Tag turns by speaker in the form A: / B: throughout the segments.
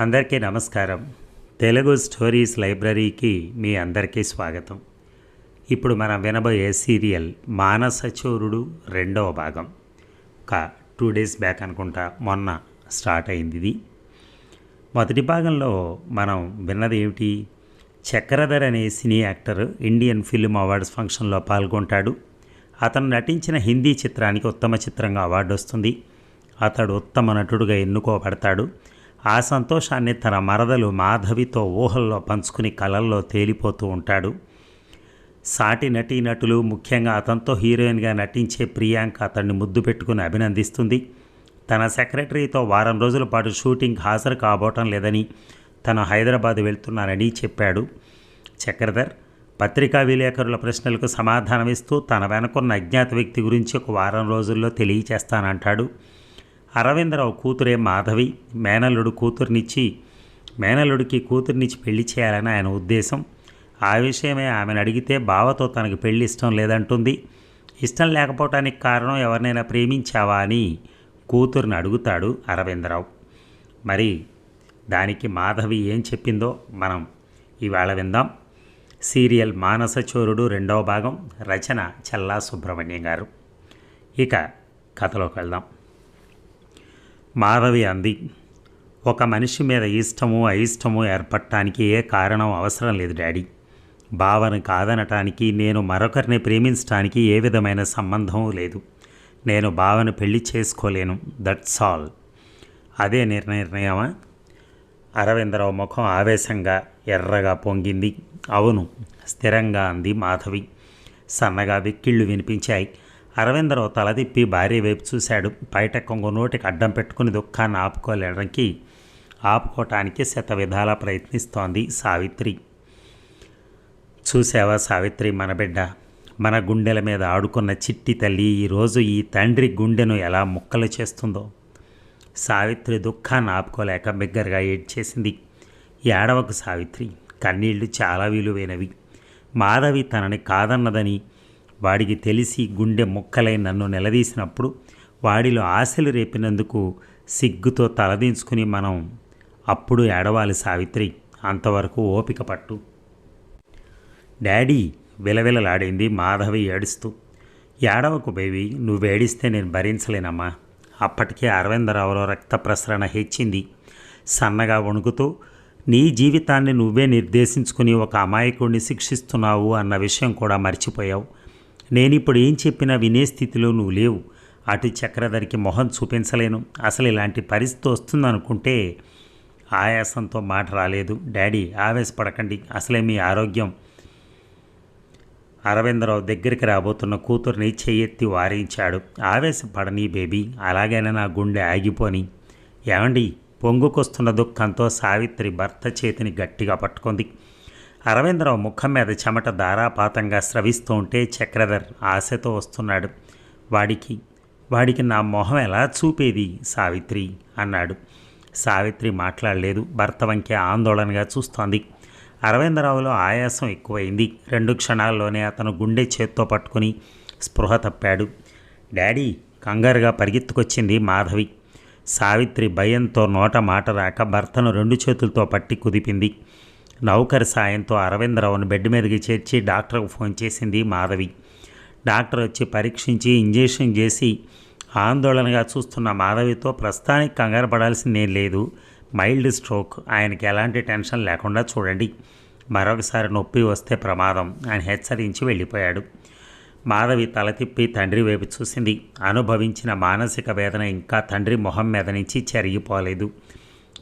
A: అందరికీ నమస్కారం. తెలుగు స్టోరీస్ లైబ్రరీకి మీ అందరికీ స్వాగతం. ఇప్పుడు మనం వినబోయే సీరియల్ మానసచోరుడు రెండవ భాగం. ఒక టూ డేస్ బ్యాక్ అనుకుంటా మొన్న స్టార్ట్ అయింది ఇది. మొదటి భాగంలో మనం విన్నది ఏమిటి? చక్రధర్ అనే cine actor Indian film awards ఫంక్షన్లో పాల్గొంటాడు. అతను నటించిన హిందీ చిత్రానికి ఉత్తమ చిత్రంగా అవార్డు వస్తుంది. అతడు ఉత్తమ నటుడుగా ఎన్నుకోబడతాడు. ఆ సంతోషాన్ని తన మరదలు మాధవితో ఊహల్లో పంచుకుని కలల్లో తేలిపోతూ ఉంటాడు. సాటి నటీనటులు ముఖ్యంగా అతనితో హీరోయిన్గా నటించే ప్రియాంక అతన్ని ముద్దు పెట్టుకుని అభినందిస్తుంది. తన సెక్రటరీతో వారం రోజుల పాటు షూటింగ్ హాజరు కాబోటం లేదని తను హైదరాబాద్ వెళ్తున్నానని చెప్పాడు. చక్రధర్ పత్రికా విలేకరుల ప్రశ్నలకు సమాధానమిస్తూ తన వెనకున్న అజ్ఞాత వ్యక్తి గురించి ఒక వారం రోజుల్లో తెలియచేస్తానంటాడు. అరవిందరావు కూతురే మాధవి మేనల్లుడు కూతుర్నిచ్చి మేనల్లుడికి కూతుర్నిచ్చి పెళ్ళి చేయాలని ఆయన ఉద్దేశం. ఆ విషయమే ఆమెను అడిగితే బావతో తనకు పెళ్ళి ఇష్టం లేదంటుంది. ఇష్టం లేకపోవటానికి కారణం ఎవరినైనా ప్రేమించావా అని కూతుర్ని అడుగుతాడు అరవిందరావు. మరి దానికి మాధవి ఏం చెప్పిందో మనం ఇవాళ విందాం. సీరియల్ మానసచోరుడు రెండవ భాగం రచన చల్లా సుబ్రహ్మణ్యం గారు. ఇక కథలోకి వెళ్దాం. మాధవి అంది. ఒక మనిషి మీద ఇష్టము అయిష్టము ఏర్పడటానికి ఏ కారణం అవసరం లేదు డాడీ. భావన కాదనటానికి నేను మరొకరిని ప్రేమించడానికి ఏ విధమైన సంబంధం లేదు. నేను భావన పెళ్ళి చేసుకోలేను దట్స్ ఆల్ అదే నిర్ణయమా? అరవిందరావు ముఖం ఆవేశంగా ఎర్రగా పొంగింది. అవును స్థిరంగా అంది మాధవి. సన్నగా వెక్కిళ్ళు వినిపించాయి. అరవిందరావు తలదిప్పి భార్య వైపు చూశాడు. బయట కొంగు నోటికి అడ్డం పెట్టుకుని దుఃఖాన్ని ఆపుకోలేడానికి ఆపుకోవటానికి శత విధాలా ప్రయత్నిస్తోంది సావిత్రి. చూసావా సావిత్రి మన బిడ్డ? మన గుండెల మీద ఆడుకున్న చిట్టి తల్లి ఈరోజు ఈ తండ్రి గుండెను ఎలా ముక్కలు చేస్తుందో? సావిత్రి దుఃఖాన్ని ఆపుకోలేక బిగ్గరగా ఏడ్చేసింది. ఏడవకు సావిత్రి కన్నీళ్ళు చాలా విలువైనవి. మాధవి తనని కాదన్నదని వాడికి తెలిసి గుండె ముక్కలై నన్ను నిలదీసినప్పుడు వాడిలో ఆశలు రేపినందుకు సిగ్గుతో తలదించుకుని మనం అప్పుడు ఏడవాలి సావిత్రి. అంతవరకు ఓపిక పట్టు. డాడీ విలవిలలాడింది మాధవి ఏడుస్తూ. ఏడవకు బేబీ నువ్వేడిస్తే నేను భరించలేనమ్మా. అప్పటికే అరవిందరావులో రక్త ప్రసరణ హెచ్చింది. సన్నగా వణుకుతూ నీ జీవితాన్ని నువ్వే నిర్దేశించుకుని ఒక అమాయకుడిని శిక్షిస్తున్నావు అన్న విషయం కూడా మర్చిపోయావు. నేనిప్పుడు ఏం చెప్పినా వినే స్థితిలో నువ్వు లేవు. అటు చక్రధరికి మొహం చూపించలేను. అసలు ఇలాంటి పరిస్థితి వస్తుందనుకుంటే ఆయాసంతో మాట రాలేదు. డాడీ ఆవేశపడకండి. అసలే మీ ఆరోగ్యం. అరవిందరావు దగ్గరికి రాబోతున్న కూతుర్ని చెయ్యెత్తి వారించాడు. ఆవేశపడని బేబీ అలాగైనా నా గుండె ఆగిపోని. ఏమండి పొంగుకొస్తున్న దుఃఖంతో సావిత్రి భర్త చేతిని గట్టిగా పట్టుకుంది. అరవిందరావు ముఖం మీద చెమట ధారాపాతంగా స్రవిస్తూ ఉంటే చక్రధర్ ఆశతో వస్తున్నాడు. వాడికి వాడికి నా మొహం ఎలా చూపేది సావిత్రి అన్నాడు. సావిత్రి మాట్లాడలేదు. భర్త వంకే ఆందోళనగా చూస్తోంది. అరవిందరావులో ఆయాసం ఎక్కువైంది. రెండు క్షణాల్లోనే అతను గుండె చేత్తో పట్టుకుని స్పృహ తప్పాడు. డాడీ కంగారుగా పరిగెత్తుకొచ్చింది మాధవి. సావిత్రి భయంతో నోట మాట రాక భర్తను రెండు చేతులతో పట్టి కుదిపింది. నౌకరి సాయంతో అరవిందరావును బెడ్ మీదకి చేర్చి డాక్టర్కు ఫోన్ చేసింది మాధవి. డాక్టర్ వచ్చి పరీక్షించి ఇంజెక్షన్ చేసి ఆందోళనగా చూస్తున్న మాధవితో ప్రస్తుతానికి కంగారు పడాల్సిందేం లేదు. Mild stroke. ఆయనకి ఎలాంటి టెన్షన్ లేకుండా చూడండి. మరొకసారి నొప్పి వస్తే ప్రమాదం ఆయన హెచ్చరించి వెళ్ళిపోయాడు. మాధవి తల తిప్పి తండ్రి వైపు చూసింది. అనుభవించిన మానసిక వేదన ఇంకా తండ్రి మొహం మీద నుంచి చెరిగిపోలేదు.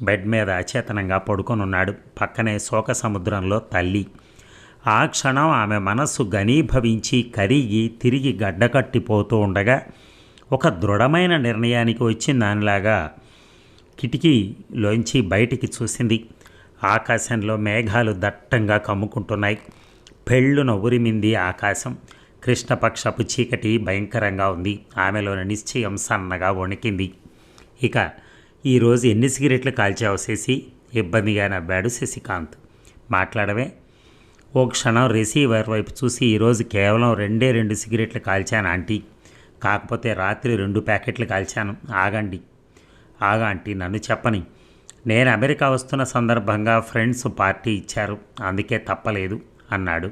A: బెడ్ మీద అచేతనంగా పడుకొనున్నాడు. పక్కనే శోక సముద్రంలో తల్లి. ఆ క్షణం ఆమె మనస్సు ఘనీభవించి కరిగి తిరిగి గడ్డకట్టిపోతూ ఉండగా ఒక దృఢమైన నిర్ణయానికి వచ్చిన దానిలాగా కిటికీలోంచి బయటికి చూసింది. ఆకాశంలో మేఘాలు దట్టంగా కమ్ముకుంటున్నాయి. పెళ్ళున ఉరిమింది ఆకాశం. కృష్ణపక్షపు చీకటి భయంకరంగా ఉంది. ఆమెలోని నిశ్చయం సన్నగా వణికింది. ఇక ఈరోజు ఎన్ని సిగరెట్లు కాల్చావు శశి? ఇబ్బందిగా నవ్వాడు శశికాంత్. మాట్లాడవే. ఓ క్షణం రిసీవర్ వైపు చూసి ఈరోజు కేవలం రెండే రెండు సిగరెట్లు కాల్చాను ఆంటీ. కాకపోతే రాత్రి రెండు ప్యాకెట్లు కాల్చాను. ఆగండి. ఆగా ఆంటీ నన్ను చెప్పని. నేను అమెరికా వస్తున్న సందర్భంగా ఫ్రెండ్స్ పార్టీ ఇచ్చారు. అందుకే తప్పలేదు అన్నాడు.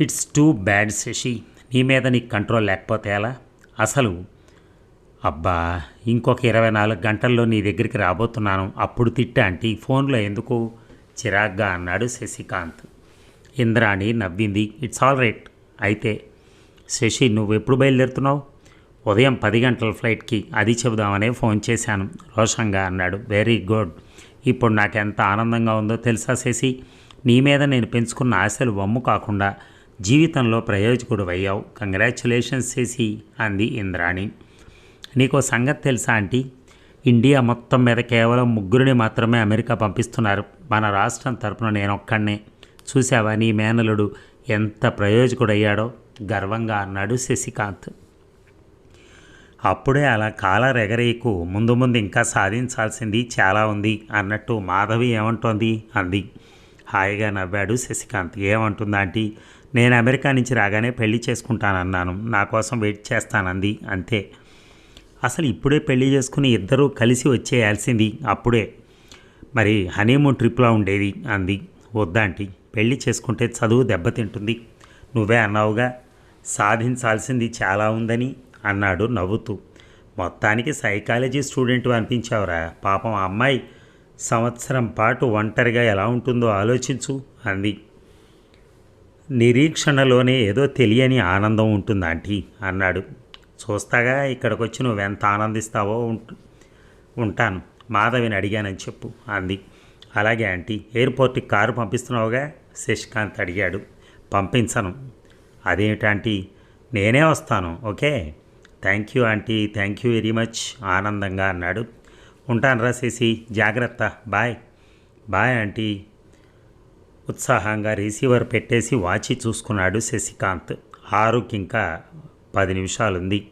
A: It's too bad Sashi. నీ మీద నీకు కంట్రోల్ లేకపోతే ఎలా? అసలు అబ్బా ఇంకొక ఇరవై నాలుగు గంటల్లో నీ దగ్గరికి రాబోతున్నాను. అప్పుడు తిట్టా అంటే ఫోన్లో ఎందుకు? చిరాగ్గా అన్నాడు శశికాంత్. ఇంద్రాణి నవ్వింది ఇట్స్ ఆల్ రైట్. అయితే శశి నువ్వు ఎప్పుడు బయలుదేరుతున్నావు? ఉదయం పది గంటల ఫ్లైట్కి. అది చెబుదామనే ఫోన్ చేశాను. రోషంగా అన్నాడు. Very good. ఇప్పుడు నాకు ఎంత ఆనందంగా ఉందో తెలుసా శశి? నీ మీద నేను పెంచుకున్న ఆశలు వమ్ము కాకుండా జీవితంలో ప్రయోజకుడు అయ్యావు. కంగ్రాచులేషన్స్ శశి అంది ఇంద్రాణి. నీకో సంగతి తెలుసా ఆంటీ? ఇండియా మొత్తం మీద కేవలం ముగ్గురిని మాత్రమే అమెరికా పంపిస్తున్నారు. మన రాష్ట్రం తరపున నేను ఒక్కడనే చూసావా నీ మేనలుడు ఎంత ప్రయోజకుడయ్యాడో? గర్వంగా అన్నాడు శశికాంత్. అప్పుడే అలా కాలర్ ఎగరేయకు ముందు ముందు ఇంకా సాధించాల్సింది చాలా ఉంది అన్నట్టు మాధవి ఏమంటోంది? అంది. హాయిగా నవ్వాడు శశికాంత్. ఏమంటుందా ఆంటీ? నేను అమెరికా నుంచి రాగానే పెళ్ళి చేసుకుంటానన్నాను. నా కోసం వెయిట్ చేస్తానంది. అంతే. అసలు ఇప్పుడే పెళ్ళి చేసుకుని ఇద్దరూ కలిసి వచ్చేయాల్సింది అప్పుడే. మరి హనీమూన్ ట్రిప్లా ఉండేది అంది. వద్దాంటి పెళ్ళి చేసుకుంటే చదువు దెబ్బతింటుంది నువ్వే అన్నావుగా. సాధించాల్సింది చాలా ఉందని అన్నాడు నవ్వుతూ. మొత్తానికి సైకాలజీ స్టూడెంట్ అనిపించావురా. పాపం ఆ అమ్మాయి సంవత్సరం పాటు ఒంటరిగా ఎలా ఉంటుందో ఆలోచించు అంది. నిరీక్షణలోనే ఏదో తెలియని ఆనందం ఉంటుంది ఆంటీ? అన్నాడు. చూస్తాగా ఇక్కడికి వచ్చి నువ్వెంత ఆనందిస్తావో ఉంటాను. మాధవిని అడిగానని చెప్పు అంది. అలాగే ఆంటీ ఎయిర్పోర్ట్కి కారు పంపిస్తున్నావుగా? శశికాంత్ అడిగాడు. పంపించను. అదేమిటంటీ నేనే వస్తాను okay? Thank you aunty thank you very much ఆనందంగా అన్నాడు. ఉంటాను రా శశి జాగ్రత్త బాయ్. Bye aunty. ఉత్సాహంగా రిసీవర్ పెట్టేసి వాచి చూసుకున్నాడు శశికాంత్. ఆరుకి ఇంకా పది నిమిషాలుంది.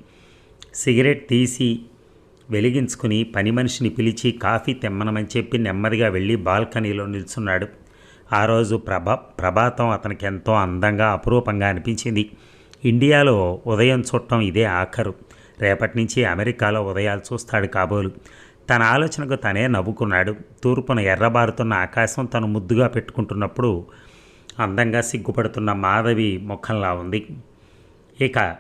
A: సిగరెట్ తీసి వెలిగించుకుని పని మనిషిని పిలిచి కాఫీ తెమ్మనమని చెప్పి నెమ్మదిగా వెళ్ళి బాల్కనీలో నిల్చున్నాడు. ఆ రోజు ప్రభా ప్రభాతం అతనికి ఎంతో అందంగా అపురూపంగా అనిపించింది. ఇండియాలో ఉదయం చూడటం ఇదే ఆఖరు. రేపటి నుంచి అమెరికాలో ఉదయాలు చూస్తాడు కాబోలు. తన ఆలోచనకు తనే నవ్వుకున్నాడు. తూర్పున ఎర్రబారుతున్న ఆకాశం తను ముద్దుగా పెట్టుకుంటున్నప్పుడు అందంగా సిగ్గుపడుతున్న మాధవి ముఖంలా ఉంది. ఇక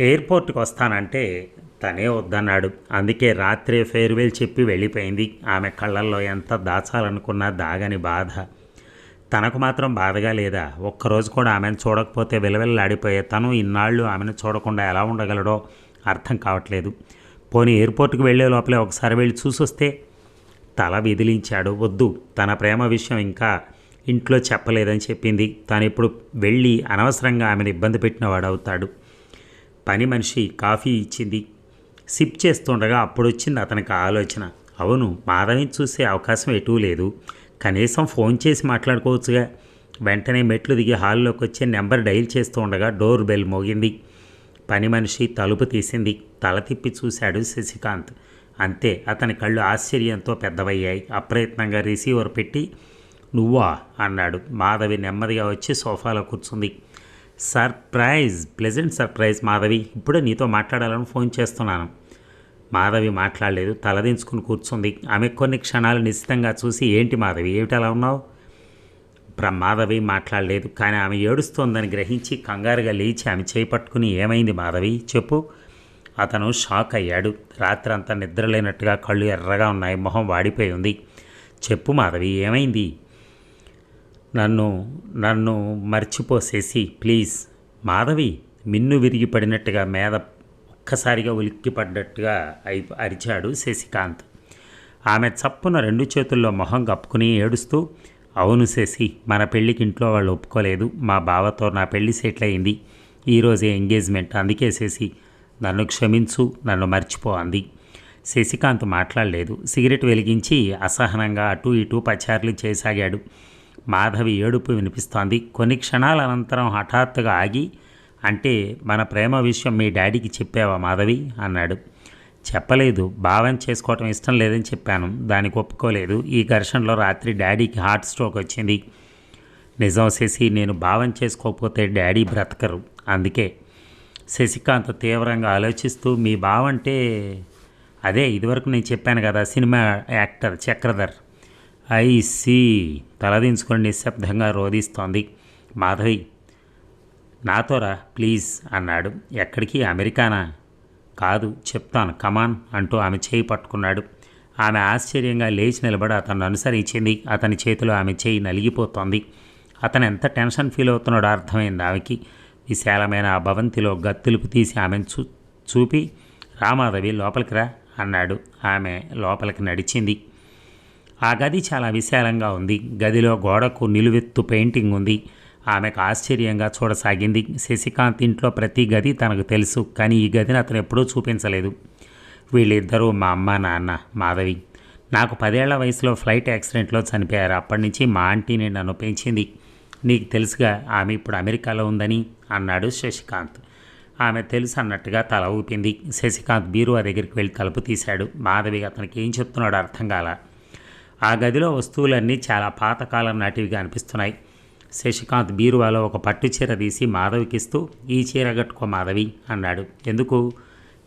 A: ఎయిర్పోర్ట్కి వస్తానంటే తనే వద్దన్నాడు. అందుకే రాత్రే ఫేర్వెల్ చెప్పి వెళ్ళిపోయింది. ఆమె కళ్ళల్లో ఎంత దాచాలనుకున్నా దాగని బాధ. తనకు మాత్రం బాధగా లేదా? ఒక్కరోజు కూడా ఆమెను చూడకపోతే విలవిల్లాడిపోయే తను ఇన్నాళ్ళు ఆమెను చూడకుండా ఎలా ఉండగలడో అర్థం కావట్లేదు. పోనీ ఎయిర్పోర్ట్కి వెళ్ళే లోపలే ఒకసారి వెళ్ళి చూసొస్తే? తల విదిలించాడు. వద్దు తన ప్రేమ విషయం ఇంకా ఇంట్లో చెప్పలేదని చెప్పింది. తాను ఇప్పుడు వెళ్ళి అనవసరంగా ఆమెను ఇబ్బంది పెట్టిన వాడవుతాడు. పని మనిషి కాఫీ ఇచ్చింది. సిప్ చేస్తుండగా అప్పుడు వచ్చింది అతనికి ఆలోచన. అవును మాధవిని చూసే అవకాశం ఎటూ లేదు. కనీసం ఫోన్ చేసి మాట్లాడుకోవచ్చుగా. వెంటనే మెట్లు దిగి హాల్లోకి వచ్చి నెంబర్ డైల్ చేస్తూ ఉండగా డోర్ బెల్ మోగింది. పని మనిషి తలుపు తీసింది. తల తిప్పి చూశాడు శశికాంత్. అంతే అతని కళ్ళు ఆశ్చర్యంతో పెద్దవయ్యాయి. అప్రయత్నంగా రిసీవర్ పెట్టి నువ్వా? అన్నాడు. మాధవి నెమ్మదిగా వచ్చి సోఫాలో కూర్చుంది. Surprise pleasant surprise Madhavi. ఇప్పుడే నీతో మాట్లాడాలని ఫోన్ చేస్తున్నాను. మాధవి మాట్లాడలేదు తలదించుకుని కూర్చుంది. ఆమె కొన్ని క్షణాలు నిశ్చితంగా చూసి ఏంటి మాధవి ఏమిటి అలా ఉన్నావు? మాధవి మాట్లాడలేదు కానీ ఆమె ఏడుస్తోందని గ్రహించి కంగారుగా లేచి ఆమె చేయి పట్టుకుని ఏమైంది మాధవి చెప్పు. అతను షాక్ అయ్యాడు. రాత్రంతా నిద్రలేనట్టుగా కళ్ళు ఎర్రగా ఉన్నాయి మొహం వాడిపోయి ఉంది. చెప్పు మాధవి ఏమైంది? నన్ను నన్ను మర్చిపోసేసి ప్లీజ్. మాధవి మిన్ను విరిగిపడినట్టుగా మీద ఒక్కసారిగా ఉలిక్కిపడ్డట్టుగా అయి అరిచాడు శశికాంత్. ఆమె చప్పున రెండు చేతుల్లో మొహం కప్పుకుని ఏడుస్తూ అవును శశి మన పెళ్ళికి ఇంట్లో వాళ్ళు ఒప్పుకోలేదు. మా బావతో నా పెళ్ళి సెటిల్ అయింది ఈరోజే ఎంగేజ్మెంట్. అందుకే శశి నన్ను క్షమించు నన్ను మర్చిపో అంది. శశికాంత్ మాట్లాడలేదు. సిగరెట్ వెలిగించి అసహనంగా అటు ఇటు పచారులు చేసాగాడు. మాధవి ఏడుపు వినిపిస్తోంది. కొన్ని క్షణాల అనంతరం హఠాత్తుగా ఆగి అంటే మన ప్రేమ విషయం మీ డాడీకి చెప్పావా మాధవి? అన్నాడు. చెప్పలేదు. భావం చేసుకోవటం ఇష్టం లేదని చెప్పాను. దానికి ఒప్పుకోలేదు. ఈ ఘర్షణలో రాత్రి డాడీకి హార్ట్ స్ట్రోక్ వచ్చింది. నిజం శశి నేను భావం చేసుకోకపోతే డాడీ బ్రతకరు. అందుకే శశికాంత్ తీవ్రంగా ఆలోచిస్తూ మీ బావంటే అదే ఇదివరకు నేను చెప్పాను కదా cinema actor Chakradhar. I see తలదించుకొని నిశ్శబ్దంగా రోధిస్తోంది. మాధవి నాతోరా ప్లీజ్ అన్నాడు. ఎక్కడికి? అమెరికానా? కాదు చెప్తాను కమాన్ అంటూ ఆమె చేయి పట్టుకున్నాడు. ఆమె ఆశ్చర్యంగా లేచి నిలబడి అతను అనుసరించింది. అతని చేతిలో ఆమె చేయి నలిగిపోతోంది. అతను ఎంత టెన్షన్ ఫీల్ అవుతున్నాడో అర్థమైంది ఆమెకి. విశాలమైన ఆ భవంతిలో గత్తులుపు తీసి ఆమెను చూ చూపి రామాధవి లోపలికి రా అన్నాడు. ఆమె లోపలికి నడిచింది. ఆ గది చాలా విశాలంగా ఉంది. గదిలో గోడకు నిలువెత్తు పెయింటింగ్ ఉంది. ఆమెకు ఆశ్చర్యంగా చూడసాగింది. శశికాంత్ ఇంట్లో ప్రతి గది తనకు తెలుసు కానీ ఈ గదిని అతను ఎప్పుడూ చూపించలేదు. వీళ్ళిద్దరూ మా అమ్మ నాన్న మాధవి. నాకు పదేళ్ళ వయసులో ఫ్లైట్ యాక్సిడెంట్లో చనిపోయారు. అప్పటి నుంచి మా ఆంటీని నన్ను పెంచింది. నీకు తెలుసుగా ఆమె ఇప్పుడు అమెరికాలో ఉందని అన్నాడు శశికాంత్. ఆమె తెలుసు అన్నట్టుగా తల ఊపింది. శశికాంత్ బీరువా దగ్గరికి వెళ్ళి తలుపు తీశాడు. మాధవి అతనికి ఏం చెప్తున్నాడో అర్థం కాల. ఆ గదిలో వస్తువులన్నీ చాలా పాతకాలం నాటివిగా అనిపిస్తున్నాయి. శశికాంత్ బీరువాలో ఒక పట్టు చీర తీసి మాధవికిస్తూ ఈ చీర కట్టుకో మాధవి అన్నాడు. ఎందుకు?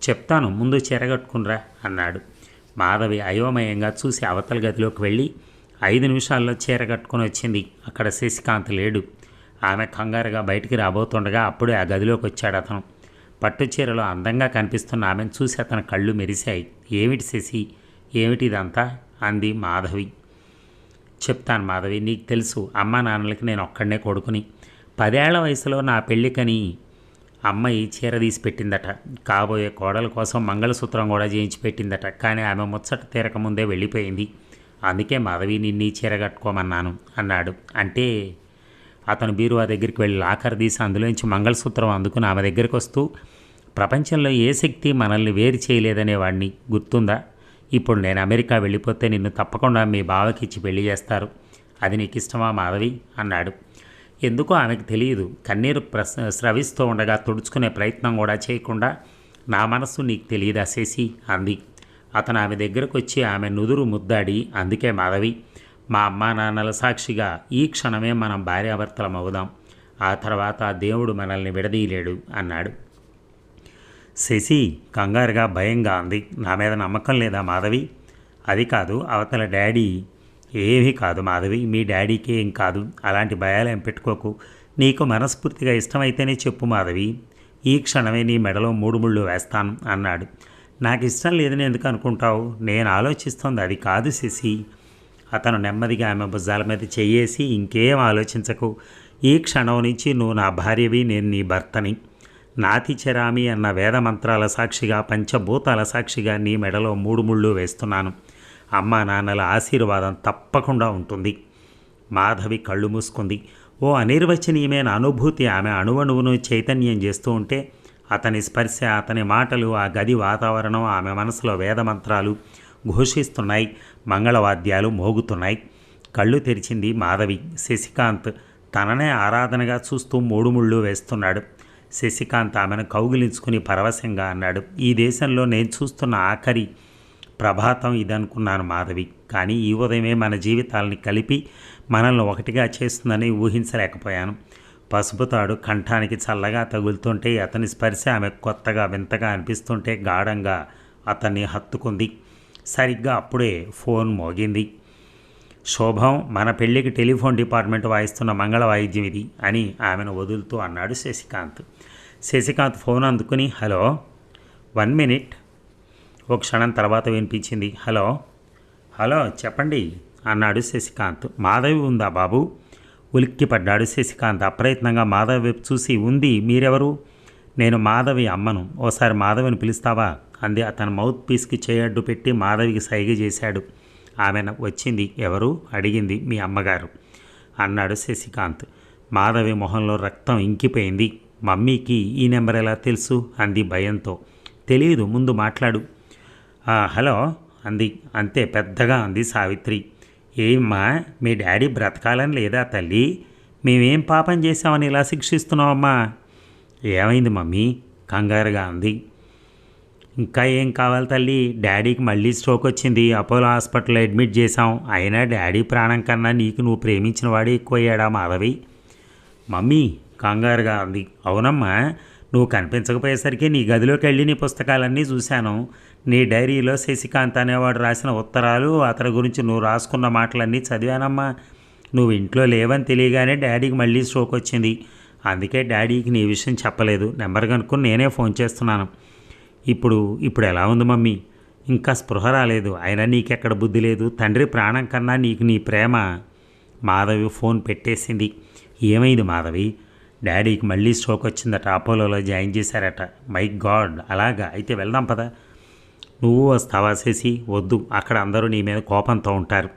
A: చెప్తాను ముందు చీర కట్టుకునిరా అన్నాడు. మాధవి అయోమయంగా చూసి అవతల గదిలోకి వెళ్ళి ఐదు నిమిషాల్లో చీర కట్టుకొని వచ్చింది. అక్కడ శశికాంత్ లేడు. ఆమె కంగారుగా బయటికి రాబోతుండగా అప్పుడే ఆ గదిలోకి వచ్చాడు అతను. పట్టు చీరలో అందంగా కనిపిస్తున్న ఆమెను చూసి అతని కళ్ళు మెరిశాయి. ఏమిటి శశి? ఏమిటి ఇదంతా? అంది మాధవి. చెప్తాను మాధవి నీకు తెలుసు అమ్మ నాన్నలకి నేను ఒక్కడనే కొడుకుని. పదేళ్ళ వయసులో నా పెళ్ళికని అమ్మాయి చీర తీసి పెట్టిందట. కాబోయే కోడల కోసం మంగళసూత్రం కూడా చేయించి పెట్టిందట. కానీ ఆమె ముచ్చట తీరక ముందే వెళ్ళిపోయింది. అందుకే మాధవి నిన్ను ఈ చీర కట్టుకోమన్నాను అన్నాడు. అంటే అతను బీరువా దగ్గరికి వెళ్ళి లాకర్ తీసి అందులోంచి మంగళసూత్రం అందుకుని ఆమె దగ్గరికి వస్తూ ప్రపంచంలో ఏ శక్తి మనల్ని వేరు చేయలేదనేవాడిని గుర్తుందా? ఇప్పుడు నేను అమెరికా వెళ్ళిపోతే నిన్ను తప్పకుండా మీ బావకి ఇచ్చి పెళ్ళి చేస్తారు. అది నీకు ఇష్టమా మాధవి? అన్నాడు. ఎందుకో ఆమెకు తెలియదు. కన్నీరు ప్రస స్రవిస్తూ ఉండగా తుడుచుకునే ప్రయత్నం కూడా చేయకుండా నా మనస్సు నీకు తెలియదా శశి? అంది. అతను ఆమె దగ్గరకు వచ్చి ఆమె నుదురు ముద్దాడి అందుకే మాధవి మా అమ్మా నాన్నల సాక్షిగా ఈ క్షణమే మనం భార్యాభర్తలం అవుదాం. ఆ తర్వాత దేవుడు మనల్ని విడదీయలేడు అన్నాడు. శశి కంగారుగా భయంగా అంది. నా మీద నమ్మకం లేదా మాధవి? అది కాదు అవతల డాడీ ఏమీ కాదు మాధవి. మీ డాడీకి ఏం కాదు. అలాంటి భయాలు ఏం పెట్టుకోకు. నీకు మనస్ఫూర్తిగా ఇష్టమైతేనే చెప్పు మాధవి. ఈ క్షణమే నీ మెడలో మూడు ముళ్ళు వేస్తాను అన్నాడు. నాకు ఇష్టం లేదని ఎందుకు అనుకుంటావు? నేను ఆలోచిస్తోంది. అది కాదు శశి. అతను నెమ్మదిగా ఆమె భుజాల మీద చేయేసి ఇంకేం ఆలోచించకు. ఈ క్షణం నుంచి నువ్వు నా భార్యవి నేను నీ భర్తని. నాతిచరామి అన్న వేదమంత్రాల సాక్షిగా పంచభూతాల సాక్షిగా నీ మెడలో మూడు ముళ్ళు వేస్తున్నాను. అమ్మా నాన్నల ఆశీర్వాదం తప్పకుండా ఉంటుంది. మాధవి కళ్ళు మూసుకుంది. ఓ అనిర్వచనీయమైన అనుభూతి ఆమె అణువణువును చైతన్యం చేస్తూ ఉంటే అతని స్పర్శ అతని మాటలు ఆ గది వాతావరణం ఆమె మనసులో వేదమంత్రాలు ఘోషిస్తున్నాయి. మంగళవాద్యాలు మోగుతున్నాయి. కళ్ళు తెరిచింది మాధవి. శశికాంత్ తననే ఆరాధనగా చూస్తూ మూడు ముళ్ళు వేస్తున్నాడు. శశికాంత్ ఆమెను కౌగిలించుకుని పరవశంగా అన్నాడు. ఈ దేశంలో నేను చూస్తున్న ఆఖరి ప్రభాతం ఇదనుకున్నాను మాధవి. కానీ ఈ ఉదయమే మన జీవితాలని కలిపి మనల్ని ఒకటిగా చేస్తుందని ఊహించలేకపోయాను. పసుపుతాడు కంఠానికి చల్లగా తగులుతుంటే అతని స్పర్శ ఆమె కొత్తగా వింతగా అనిపిస్తుంటే గాఢంగా అతన్ని హత్తుకుంది. సరిగ్గా అప్పుడే ఫోన్ మోగింది. శోభం మన పెళ్ళికి టెలిఫోన్ డిపార్ట్మెంట్ వాయిస్తున్న మంగళ వాయిద్యం ఇది అని ఆమెను వదులుతూ అన్నాడు శశికాంత్. శశికాంత్ ఫోన్ అందుకుని హలో వన్ మినిట్. ఒక క్షణం తర్వాత వినిపించింది హలో హలో చెప్పండి అన్నాడు శశికాంత్. మాధవి ఉందా బాబు? ఉలిక్కిపడ్డాడు శశికాంత్. అప్రయత్నంగా మాధవి వైపు చూసి ఉంది మీరెవరు? నేను మాధవి అమ్మను. ఓసారి మాధవిని పిలుస్తావా? అంది అతను. మౌత్ పీస్కి చేయడ్డు పెట్టి మాధవికి సైగ చేశాడు. ఆమె వచ్చింది. ఎవరు? అడిగింది మీ అమ్మగారు. అన్నాడు శశికాంత్. మాధవి మొహంలో రక్తం ఇంకిపోయింది. మమ్మీకి ఈ నెంబర్ ఎలా తెలుసు? అంది భయంతో. తెలియదు ముందు మాట్లాడు. హలో అంది. అంతే పెద్దగా అంది సావిత్రి. ఏమ్మా మీ డాడీ బ్రతకాలని లేదా తల్లి? మేమేం పాపం చేశామని ఇలా శిక్షిస్తున్నావమ్మా? ఏమైంది మమ్మీ? కంగారుగా అంది. ఇంకా ఏం కావాలి తల్లి? డాడీకి మళ్ళీ స్ట్రోక్ వచ్చింది. అపోలో హాస్పిటల్లో అడ్మిట్ చేశాం. అయినా డాడీ ప్రాణం కన్నా నీకు నువ్వు ప్రేమించిన వాడు ఎక్కువయ్యాడా మాధవి? మమ్మీ కంగారుగా అంది. అవునమ్మా నువ్వు కనిపించకపోయేసరికి నీ గదిలోకి వెళ్ళి నీ పుస్తకాలన్నీ చూశాను. నీ డైరీలో శశికాంత్ అనేవాడు రాసిన ఉత్తరాలు అతని గురించి నువ్వు రాసుకున్న మాటలన్నీ చదివానమ్మా. నువ్వు ఇంట్లో లేవని తెలియగానే డాడీకి మళ్ళీ స్ట్రోక్ వచ్చింది. అందుకే డాడీకి నీ విషయం చెప్పలేదు. నెంబర్ కనుక్కొని నేనే ఫోన్ చేస్తున్నాను. ఇప్పుడు ఇప్పుడు ఎలా ఉంది మమ్మీ? ఇంకా స్పృహ రాలేదు. అయినా నీకెక్కడ బుద్ధి లేదు? తండ్రి ప్రాణం కన్నా నీకు నీ ప్రేమ. మాధవి ఫోన్ పెట్టేసింది. ఏమైంది మాధవి? డాడీకి మళ్ళీ స్ట్రోక్ వచ్చిందట. అపోలోలో జాయిన్ చేశారట. My God! అలాగా? అయితే వెళ్దాం పదా. నువ్వు వస్తావా చేసి వద్దు. అక్కడ అందరూ నీ మీద కోపంతో ఉంటారు.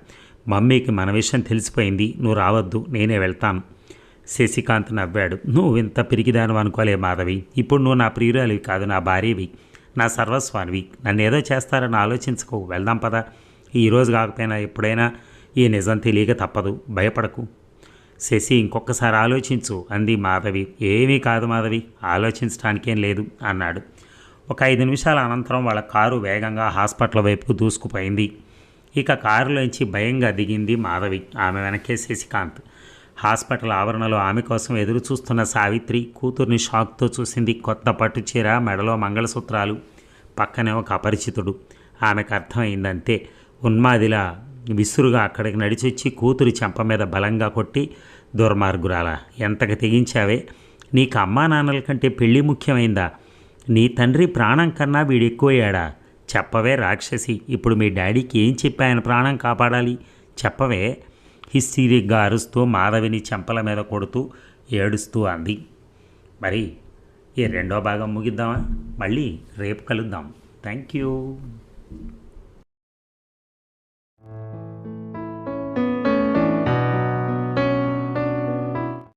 A: మమ్మీకి మన విషయం తెలిసిపోయింది. నువ్వు రావద్దు. నేనే వెళ్తాను. శశికాంత్ నవ్వాడు. నువ్వు ఇంత పిరికిదాను అనుకోలే మాధవి. ఇప్పుడు నువ్వు నా ప్రియురాలివి కాదు నా భార్యవి. నా సర్వస్వానివి. నన్ను ఏదో చేస్తారని ఆలోచించుకో. వెళ్దాం పదా. ఈరోజు కాకపోయినా ఎప్పుడైనా ఈ నిజం తెలియక తప్పదు. భయపడకు. శశి ఇంకొకసారి ఆలోచించు అంది మాధవి. ఏమీ కాదు మాధవి. ఆలోచించడానికేం లేదు అన్నాడు. ఒక ఐదు నిమిషాల అనంతరం వాళ్ళ కారు వేగంగా హాస్పిటల్ వైపు దూసుకుపోయింది. ఇక కారులోంచి భయంగా దిగింది మాధవి. ఆమె వెనకే శశికాంత్. హాస్పిటల్ ఆవరణలో ఆమె కోసం ఎదురు చూస్తున్న సావిత్రి కూతుర్ని షాక్తో చూసింది కొత్త పట్టు చీర మెడలో మంగళసూత్రాలు. పక్కనే ఒక అపరిచితుడు. ఆమెకు అర్థమైందంతే. ఉన్మాదిలా విసురుగా అక్కడికి నడిచొచ్చి కూతురి చెంప మీద బలంగా కొట్టి దుర్మార్గురాల ఎంతకు తెగించావే? నీకు అమ్మా నాన్నల కంటే పెళ్ళి ముఖ్యమైందా? నీ తండ్రి ప్రాణం కన్నా వీడు ఎక్కువయ్యాడా చెప్పవే రాక్షసి ఇప్పుడు మీ డాడీకి ఏం చెప్పి ఆయన ప్రాణం కాపాడాలి? చెప్పవే. హిస్టీరిక్గా అరుస్తూ మాధవిని చెంపల మీద కొడుతూ ఏడుస్తూ అంది. మరి ఈ రెండో భాగం ముగిద్దామా? మళ్ళీ రేపు కలుద్దాం. Thank you